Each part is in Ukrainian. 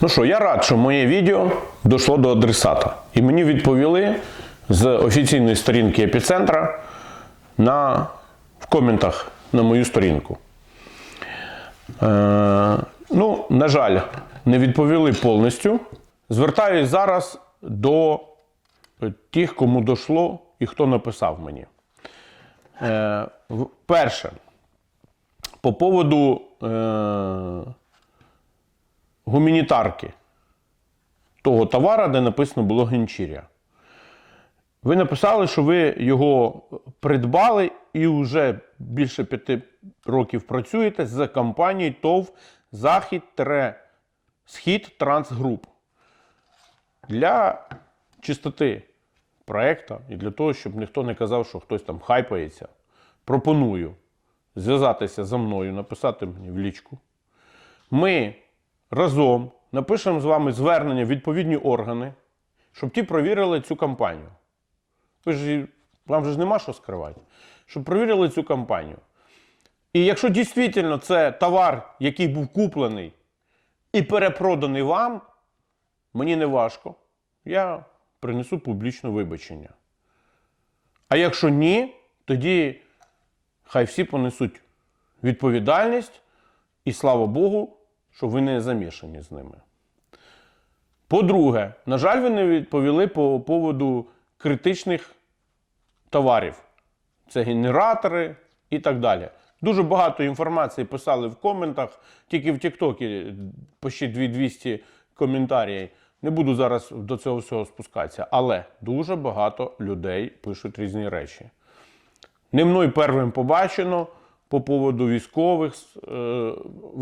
Ну що, я рад, що моє відео дійшло до адресата. І мені відповіли з офіційної сторінки епіцентра на, в коментах на мою сторінку. Е, ну, на жаль, не відповіли повністю. Звертаюсь зараз до тих, кому дійшло і хто написав мені. Е, перше, по поводу е, гуманітарки того товара, де написано було Генчір'я. Ви написали, що ви його придбали і вже більше п'яти років працюєте за компанією ТОВ Захід-Схід Трансгруп. Для чистоти проекту і для того, щоб ніхто не казав, що хтось там хайпається, пропоную зв'язатися за мною, написати мені в лічку. Ми разом напишемо з вами звернення в відповідні органи, щоб ті провірили цю кампанію. Ви ж, вам же ж нема що скривати. Щоб провірили цю кампанію. І якщо дійсно це товар, який був куплений і перепроданий вам, мені не важко. Я принесу публічне вибачення. А якщо ні, тоді хай всі понесуть відповідальність, і слава Богу, що ви не замішані з ними. По-друге, на жаль, ви не відповіли по поводу критичних товарів. Це генератори і так далі. Дуже багато інформації писали в коментах, тільки в Тіктокі почти 2200 коментарів. Не буду зараз до цього всього спускатися, але дуже багато людей пишуть різні речі. Не мною первим побачено по поводу військових, е,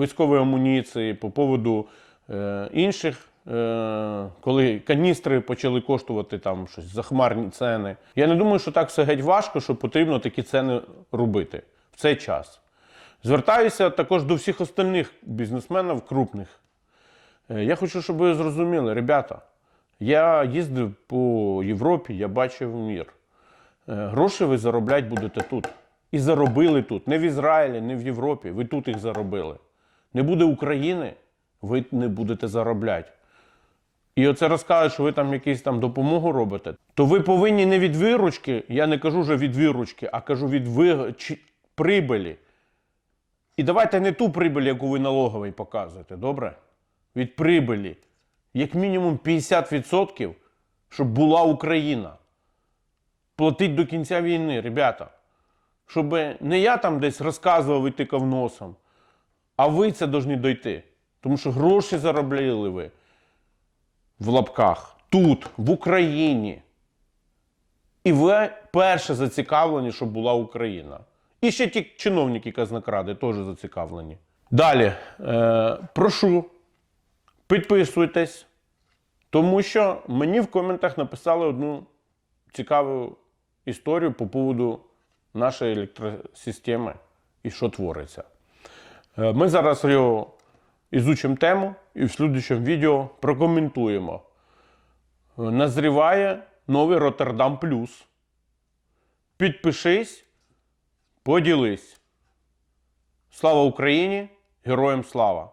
військової амуніції, по поводу е, інших, е, коли каністри почали коштувати там щось захмарні ціни. Я не думаю, що так все геть важко, що потрібно такі ціни робити в цей час. Звертаюся також до всіх остальних бізнесменів крупних. Я хочу, щоб ви зрозуміли, ребята, я їздив по Європі, я бачив мір. Гроші ви заробляти будете тут. І заробили тут. Не в Ізраїлі, не в Європі. Ви тут їх заробили. Не буде України, ви не будете заробляти. І оце розказують, що ви там якусь там допомогу робите. То ви повинні не від виручки, я не кажу вже від виручки, а кажу від ви... чи- прибилі. І давайте не ту прибиль, яку ви налоговий показуєте, добре? Від прибилі. Як мінімум 50%, щоб була Україна. Платить до кінця війни, ребята. Щоб не я там десь розказував і тикав носом, а ви це повинні дойти. Тому що гроші заробляли ви в лапках тут, в Україні. І ви перше зацікавлені, щоб була Україна. І ще ті чиновники казнокради теж зацікавлені. Далі, е, прошу, підписуйтесь, тому що мені в коментах написали одну цікаву історію по поводу нашої електросистеми і що твориться. Е, Ми зараз його ізучимо тему і в слідчому відео прокоментуємо. Е, Назріває новий Роттердам Плюс. Підпишись, поділись. Слава Україні! Героям слава!